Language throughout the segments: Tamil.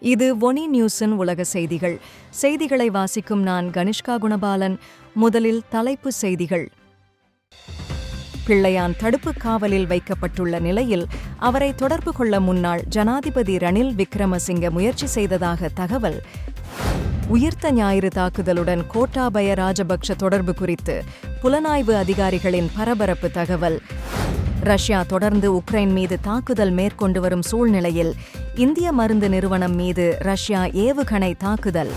இது ஒனி நியூஸின் உலக செய்திகள். செய்திகளை வாசிக்கும் நான் கனிஷ்கா குணபாலன். முதலில் தலைப்பு செய்திகள். பிள்ளையான் தடுப்பு காவலில் வைக்கப்பட்டுள்ள நிலையில் அவரை தொடர்பு கொள்ள முன்னாள் ஜனாதிபதி ரணில் விக்ரமசிங்க முயற்சி செய்ததாக தகவல். உயிர்த்த ஞாயிறு தாக்குதலுடன் கோட்டாபய ராஜபக்ஷ தொடர்பு குறித்து புலனாய்வு அதிகாரிகளின் பரபரப்பு தகவல். ரஷ்யா தொடர்ந்து உக்ரைன் மீது தாக்குதல் மேற்கொண்டு வரும் சூழ்நிலையில் இந்திய மருந்து நிறுவனம் மீது ரஷ்யா ஏவுகணை தாக்குதல்.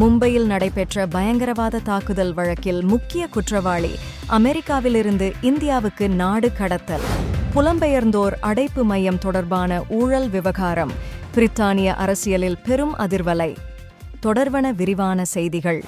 மும்பையில் நடைபெற்ற பயங்கரவாத தாக்குதல் வழக்கில் முக்கிய குற்றவாளி அமெரிக்காவிலிருந்து இந்தியாவுக்கு நாடு கடத்தல். புலம்பெயர்ந்தோர் அடைப்பு மையம் தொடர்பான ஊழல் விவகாரம். பிரித்தானிய அரசியலில் பெரும் அதிர்வலை. தொடர்வன விரிவான செய்திகள்.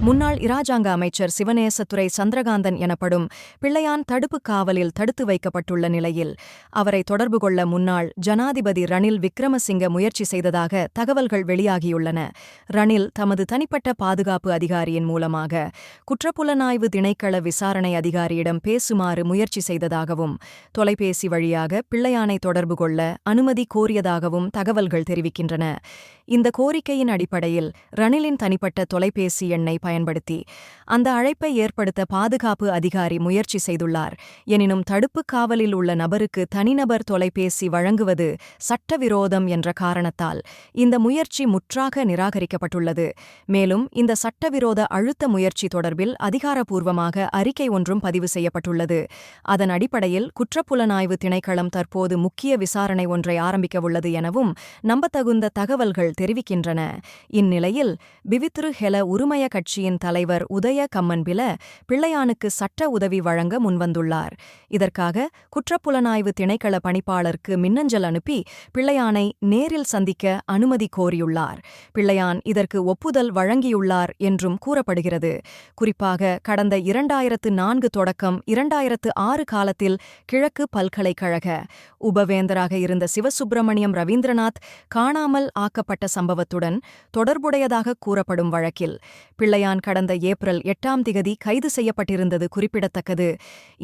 முன்னாள் இராஜாங்க அமைச்சர் சிவநேசத்துறை சந்திரகாந்தன் எனப்படும் பிள்ளையான் தடுப்பு காவலில் தடுத்து வைக்கப்பட்டுள்ள நிலையில் அவரை தொடர்பு கொள்ள முன்னாள் ஜனாதிபதி ரணில் விக்ரமசிங்க முயற்சி செய்ததாக தகவல்கள் வெளியாகியுள்ளன. ரணில் தமது தனிப்பட்ட பாதுகாப்பு அதிகாரியின் மூலமாக குற்றப்புலனாய்வு திணைக்கள விசாரணை அதிகாரியிடம் பேசுமாறு முயற்சி செய்ததாகவும் தொலைபேசி வழியாக பிள்ளையானை தொடர்பு கொள்ள அனுமதி கோரியதாகவும் தகவல்கள் தெரிவிக்கின்றன. இந்த கோரிக்கையின் அடிப்படையில் ரணிலின் தனிப்பட்ட தொலைபேசி எண்ணை பயன்படுத்தி அந்த அழைப்பை ஏற்படுத்த பாதுகாப்பு அதிகாரி முயற்சி செய்துள்ளார். எனினும் தடுப்பு காவலில் உள்ள நபருக்கு தனிநபர் தொலைபேசி வழங்குவது சட்டவிரோதம் என்ற காரணத்தால் இந்த முயற்சி முற்றாக நிராகரிக்கப்பட்டுள்ளது. மேலும் இந்த சட்டவிரோத அழுத்த முயற்சி தொடர்பில் அதிகாரப்பூர்வமாக அறிக்கை ஒன்றும் பதிவு செய்யப்பட்டுள்ளது. அதன் அடிப்படையில் குற்றப்புலனாய்வு திணைக்களம் தற்போது முக்கிய விசாரணை ஒன்றை ஆரம்பிக்கவுள்ளது எனவும் நம்பத்தகுந்த தகவல்கள் தெரிவிக்கின்றன. இந்நிலை நிலையில் பிவித்ரு ஹெல உரிமைய கட்சியின் தலைவர் உதய கம்மன்பில பிள்ளையானுக்கு சட்ட உதவி வழங்க முன்வந்துள்ளார். இதற்காக குற்றப்புலனாய்வு திணைக்கள பணிப்பாளருக்கு மின்னஞ்சல் அனுப்பி பிள்ளையானை நேரில் சந்திக்க அனுமதி கோரியுள்ளார். பிள்ளையான் இதற்கு ஒப்புதல் வழங்கியுள்ளார் என்றும் கூறப்படுகிறது. குறிப்பாக கடந்த இரண்டாயிரத்து நான்கு தொடக்கம் இரண்டாயிரத்து ஆறு காலத்தில் கிழக்கு பல்கலைக்கழக உபவேந்தராக இருந்த சிவசுப்பிரமணியம் ரவீந்திரநாத் காணாமல் ஆக்கப்பட்ட சம்பவத்துடன் தொடர்புடைய தொடர்புடையதாக கூறப்படும் வழக்கில் பிள்ளையான் கடந்த ஏப்ரல் எட்டாம் திகதி கைது செய்யப்பட்டிருந்தது குறிப்பிடத்தக்கது.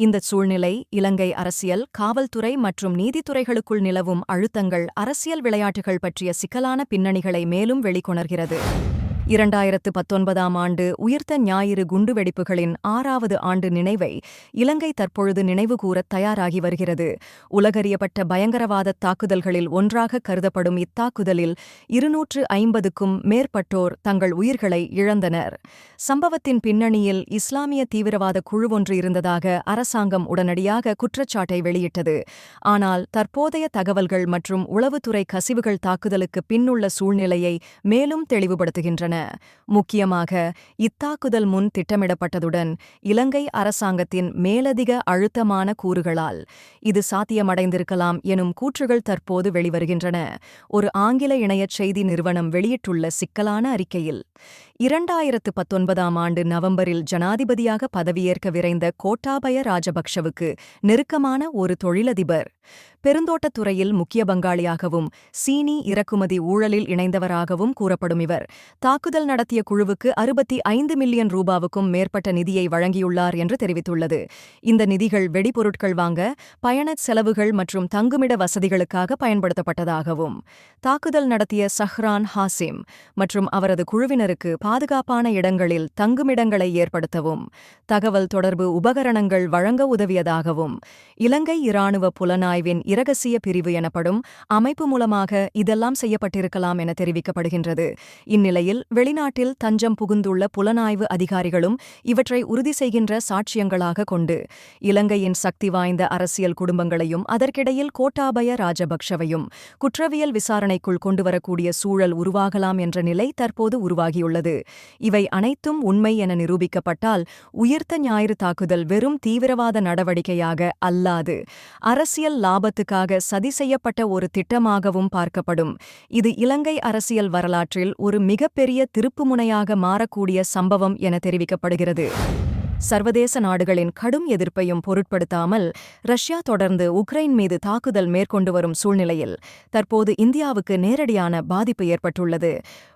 இந்த சூழ்நிலை இலங்கை அரசியல் காவல்துறை மற்றும் நீதித்துறைகளுக்குள் நிலவும் அழுத்தங்கள் அரசியல் விளையாட்டுகள் பற்றிய சிக்கலான பின்னணிகளை மேலும் வெளிக்கொணர்கிறது. இரண்டாயிரத்து பத்தொன்பதாம் ஆண்டு உயிர்த்த ஞாயிறு குண்டுவெடிப்புகளின் ஆறாவது ஆண்டு நினைவை இலங்கை தற்பொழுது நினைவுகூரத் தயாராகி வருகிறது. உலகறியப்பட்ட பயங்கரவாத தாக்குதல்களில் ஒன்றாக கருதப்படும் இத்தாக்குதலில் இருநூற்று ஐம்பதுக்கும் மேற்பட்டோர் தங்கள் உயிர்களை இழந்தனர். சம்பவத்தின் பின்னணியில் இஸ்லாமிய தீவிரவாத குழு ஒன்று இருந்ததாக அரசாங்கம் உடனடியாக குற்றச்சாட்டை வெளியிட்டது. ஆனால் தற்போதைய தகவல்கள் மற்றும் உளவுத்துறை கசிவுகள் தாக்குதலுக்கு பின்னுள்ள சூழ்நிலையை மேலும் தெளிவுபடுத்துகின்றன. முக்கியமாக இத்தாக்குதல் முன் திட்டமிடப்பட்டதுடன் இலங்கை அரசாங்கத்தின் மேலதிக அழுத்தமான கூறுகளால் இது சாத்தியமடைந்திருக்கலாம் எனும் கூற்றுகள் தற்போது வெளிவருகின்றன. ஒரு ஆங்கில இணையச் செய்தி நிறுவனம் வெளியிட்டுள்ள சிக்கலான அறிக்கையில் இரண்டாயிரத்து பத்தொன்பதாம் ஆண்டு நவம்பரில் ஜனாதிபதியாக பதவியேற்க விரைந்த கோட்டாபய ராஜபக்ஷவுக்கு நெருக்கமான ஒரு தொழிலதிபர் பெருந்தோட்டத்துறையில் முக்கிய பங்காளியாகவும் சீனி இறக்குமதி ஊழலில் இணைந்தவராகவும் கூறப்படும் இவர். தாக்குதல் நடத்திய குழுவுக்கு அறுபத்தி ஐந்து மில்லியன் ரூபாவுக்கும் மேற்பட்ட நிதியை வழங்கியுள்ளார் என்று தெரிவித்துள்ளது. இந்த நிதிகள் வெடிபொருட்கள் வாங்க பயணச் செலவுகள் மற்றும் தங்குமிட வசதிகளுக்காக பயன்படுத்தப்பட்டதாகவும். தாக்குதல் நடத்திய சஹ்ரான் ஹாசிம் மற்றும் அவரது குழுவினருக்கு பாதுகாப்பான இடங்களில் தங்குமிடங்களை ஏற்படுத்தவும் தகவல் தொடர்பு உபகரணங்கள் வழங்க உதவியதாகவும் இலங்கை இராணுவ புலனாய்வின் இரகசிய பிரிவு எனப்படும் அமைப்பு மூலமாக இதெல்லாம் செய்யப்பட்டிருக்கலாம் என தெரிவிக்கப்படுகின்றது. இந்நிலையில் வெளிநாட்டில் தஞ்சம் புகுந்துள்ள புலனாய்வு அதிகாரிகளும் இவற்றை உறுதி செய்கின்ற சாட்சியங்களாக கொண்டு இலங்கையின் சக்தி வாய்ந்த அரசியல் குடும்பங்களையும் அதற்கிடையில் கோட்டாபய ராஜபக்ஷவையும் குற்றவியல் விசாரணைக்குள் கொண்டுவரக்கூடிய சூழல் உருவாகலாம் என்ற நிலை தற்போது உருவாகியுள்ளது. இவை அனைத்தும் உண்மை என நிரூபிக்கப்பட்டால் உயிர்த்த ஞாயிறு தாக்குதல் வெறும் தீவிரவாத நடவடிக்கையாக அல்லாது அரசியல் லாபத்துக்காக சதி செய்யப்பட்ட ஒரு திட்டமாகவும் பார்க்கப்படும். இது இலங்கை அரசியல் வரலாற்றில் ஒரு மிகப்பெரிய திருப்புமுனையாக மாறக்கூடிய சம்பவம் என தெரிவிக்கப்படுகிறது. சர்வதேச நாடுகளின் கடும் எதிர்ப்பையும் பொருட்படுத்தாமல் ரஷ்யா தொடர்ந்து உக்ரைன் மீது தாக்குதல் மேற்கொண்டு வரும் சூழ்நிலையில் தற்போது இந்தியாவுக்கு நேரடியான பாதிப்பு ஏற்பட்டுள்ளது.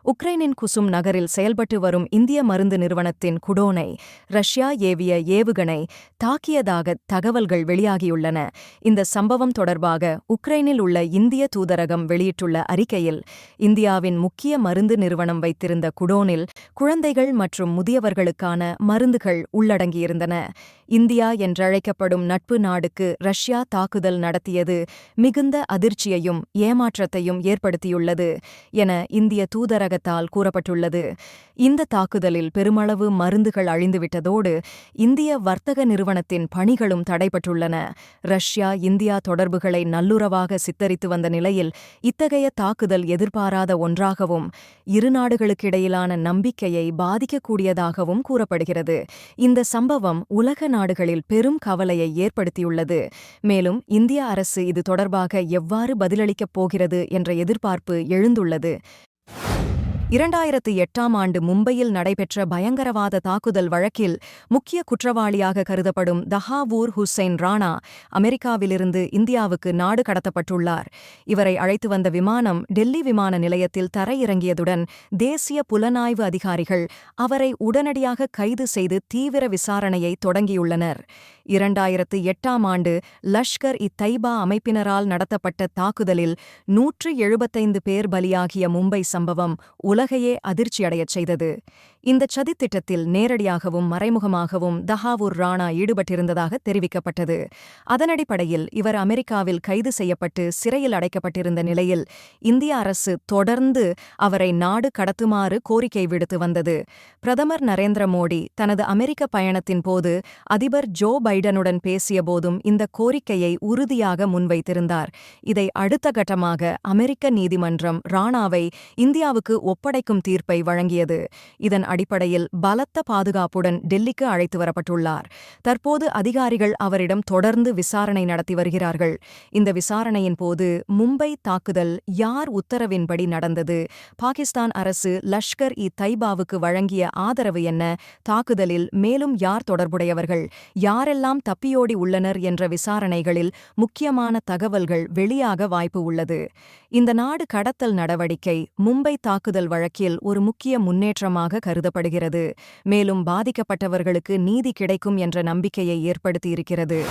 உக்ரைனின் குசும் நகரில் செயல்பட்டு வரும் இந்திய மருந்து நிறுவனத்தின் குடோனை ரஷ்யா ஏவிய ஏவுகணை தாக்கியதாக தகவல்கள் வெளியாகியுள்ளன. இந்த சம்பவம் தொடர்பாக உக்ரைனில் உள்ள இந்திய தூதரகம் வெளியிட்டுள்ள அறிக்கையில் இந்தியாவின் முக்கிய மருந்து நிறுவனம் வைத்திருந்த குடோனில் குழந்தைகள் மற்றும் முதியவர்களுக்கான மருந்துகள் உள்ளடங்கியிருந்தன. இந்தியா என்றழைக்கப்படும் நட்பு நாடுக்கு ரஷ்யா தாக்குதல் நடத்தியது மிகுந்த அதிர்ச்சியையும் ஏமாற்றத்தையும் ஏற்படுத்தியுள்ளது என இந்திய தூதரகத்தால் கூறப்பட்டுள்ளது. இந்த தாக்குதலில் பெருமளவு மருந்துகள் அழிந்துவிட்டதோடு இந்திய வர்த்தக நிறுவனத்தின் பணிகளும் தடைபட்டுள்ளன. ரஷ்யா இந்தியா தொடர்புகளை நல்லுறவாக சித்தரித்து வந்த நிலையில் இத்தகைய தாக்குதல் எதிர்பாராத ஒன்றாகவும் இரு நாடுகளுக்கிடையிலான நம்பிக்கையை பாதிக்கக்கூடியதாகவும் கூறப்படுகிறது. இந்த சம்பவம் உலக நாடுகளில் பெரும் கவலையை ஏற்படுத்தியுள்ளது. மேலும் இந்திய அரசு இது தொடர்பாக எவ்வாறு பதிலளிக்கப் போகிறது என்ற எதிர்பார்ப்பு எழுந்துள்ளது. இரண்டாயிரத்து எட்டாம் ஆண்டு மும்பையில் நடைபெற்ற பயங்கரவாத தாக்குதல் வழக்கில் முக்கிய குற்றவாளியாக கருதப்படும் தஹாவூர் ஹுசைன் ராணா அமெரிக்காவிலிருந்து இந்தியாவுக்கு நாடு கடத்தப்பட்டுள்ளார். இவரை அழைத்து வந்த விமானம் டெல்லி விமான நிலையத்தில் தரையிறங்கியதுடன் தேசிய புலனாய்வு அதிகாரிகள் அவரை உடனடியாக கைது செய்து தீவிர விசாரணையை தொடங்கியுள்ளனர். இரண்டாயிரத்து எட்டாம் ஆண்டு லஷ்கர் இ தைபா அமைப்பினரால் நடத்தப்பட்ட தாக்குதலில் நூற்று எழுபத்தைந்து பேர் பலியாகிய மும்பை சம்பவம் உலகையே அதிர்ச்சியடையச் செய்தது. இந்த சதித்திட்டத்தில் நேரடியாகவும் மறைமுகமாகவும் தஹாவூர் ராணா ஈடுபட்டிருந்ததாக தெரிவிக்கப்பட்டது. அதனடிப்படையில் இவர் அமெரிக்காவில் கைது செய்யப்பட்டு சிறையில் அடைக்கப்பட்டிருந்த நிலையில் இந்திய அரசு தொடர்ந்து அவரை நாடு கடத்துமாறு கோரிக்கை விடுத்து வந்தது. பிரதமர் நரேந்திர மோடி தனது அமெரிக்க பயணத்தின் போது அதிபர் ஜோ பைடனுடன் பேசியபோதும் இந்த கோரிக்கையை உறுதியாக முன்வைத்திருந்தார். இதை அடுத்த கட்டமாக அமெரிக்க நீதிமன்றம் ராணாவை இந்தியாவுக்கு ஒப்ப ஒப்படைக்கும் தீர்ப்பை வழங்கியது. இதன் அடிப்படையில் பலத்த பாதுகாப்புடன் டெல்லிக்கு அழைத்து வரப்பட்டுள்ளார். தற்போது அதிகாரிகள் அவரிடம் தொடர்ந்து விசாரணை நடத்தி வருகிறார்கள். இந்த விசாரணையின் போது மும்பை தாக்குதல் யார் உத்தரவின்படி நடந்தது? பாகிஸ்தான் அரசு லஷ்கர் இ தைபாவுக்கு வழங்கிய ஆதரவு என்ன? தாக்குதலில் மேலும் யார் தொடர்புடையவர்கள்? யாரெல்லாம் தப்பியோடி உள்ளனர் என்ற விசாரணைகளில் முக்கியமான தகவல்கள் வெளியாக வாய்ப்பு உள்ளது. இந்த நாடு கடத்தல் நடவடிக்கை மும்பை தாக்குதல் வழக்கில் ஒரு முக்கிய முன்னேற்றமாக கருதப்படுகிறது. மேலும் பாதிக்கப்பட்டவர்களுக்கு நீதி கிடைக்கும் என்ற நம்பிக்கையை ஏற்படுத்தியிருக்கிறது.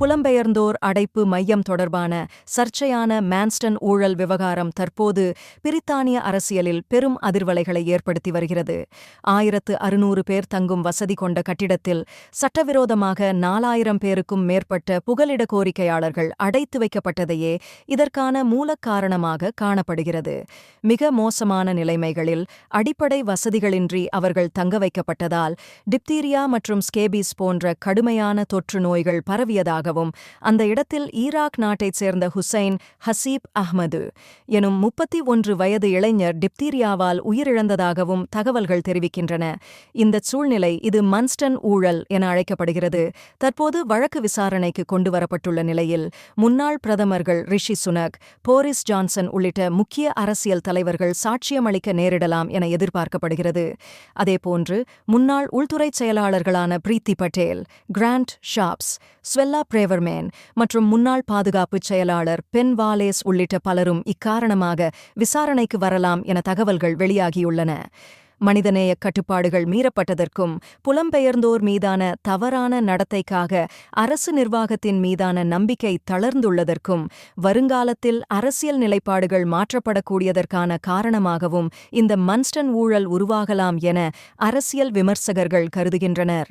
புலம்பெயர்ந்தோர் அடைப்பு மையம் தொடர்பான சர்ச்சையான மான்ஸ்டன் ஊழல் விவகாரம் தற்போது பிரித்தானிய அரசியலில் பெரும் அதிர்வலைகளை ஏற்படுத்தி வருகிறது. ஆயிரத்து அறுநூறு பேர் தங்கும் வசதி கொண்ட கட்டிடத்தில் சட்டவிரோதமாக நாலாயிரம் பேருக்கும் மேற்பட்ட புகலிட கோரிக்கையாளர்கள் அடைத்து வைக்கப்பட்டதையே இதற்கான மூலக்காரணமாக காணப்படுகிறது. மிக மோசமான நிலைமைகளில் அடிப்படை வசதிகளின்றி அவர்கள் தங்க வைக்கப்பட்டதால் டிப்தீரியா மற்றும் ஸ்கேபிஸ் போன்ற கடுமையான தொற்று நோய்கள் பரவியதாக இருப்பதாகவும் அந்த இடத்தில் ஈராக் நாட்டைச் சேர்ந்த ஹுசைன் ஹசீப் அஹ்மது எனும் முப்பத்தி ஒன்று வயது இளைஞர் டிப்தீரியாவால் உயிரிழந்ததாகவும் தகவல்கள் தெரிவிக்கின்றன. இந்த சூழ்நிலை இது மன்ஸ்டன் ஊழல் என அழைக்கப்படுகிறது. தற்போது வழக்கு விசாரணைக்கு கொண்டுவரப்பட்டுள்ள நிலையில் முன்னாள் பிரதமர்கள் ரிஷி சுனக் போரிஸ் ஜான்சன் உள்ளிட்ட முக்கிய அரசியல் தலைவர்கள் சாட்சியமளிக்க நேரிடலாம் என எதிர்பார்க்கப்படுகிறது. அதேபோன்று முன்னாள் உள்துறை செயலாளர்களான Priti Patel Grant Shapps Suella Braverman மற்றும் முன்னாள் பாதுகாப்புச் செயலாளர் பென் வாலேஸ் உள்ளிட்ட பலரும் இக்காரணமாக விசாரணைக்கு வரலாம் என தகவல்கள் வெளியாகியுள்ளன. மனிதநேய கட்டுப்பாடுகள் மீறப்பட்டதற்கும் புலம்பெயர்ந்தோர் மீதான தவறான நடத்தைக்காக அரசு நிர்வாகத்தின் மீதான நம்பிக்கை தளர்ந்துள்ளதற்கும் வருங்காலத்தில் அரசியல் நிலைப்பாடுகள் மாற்றப்படக்கூடியதற்கான காரணமாகவும் இந்த மன்ஸ்டன் ஊழல் உருவாகலாம் என அரசியல் விமர்சகர்கள் கருதுகின்றனர்.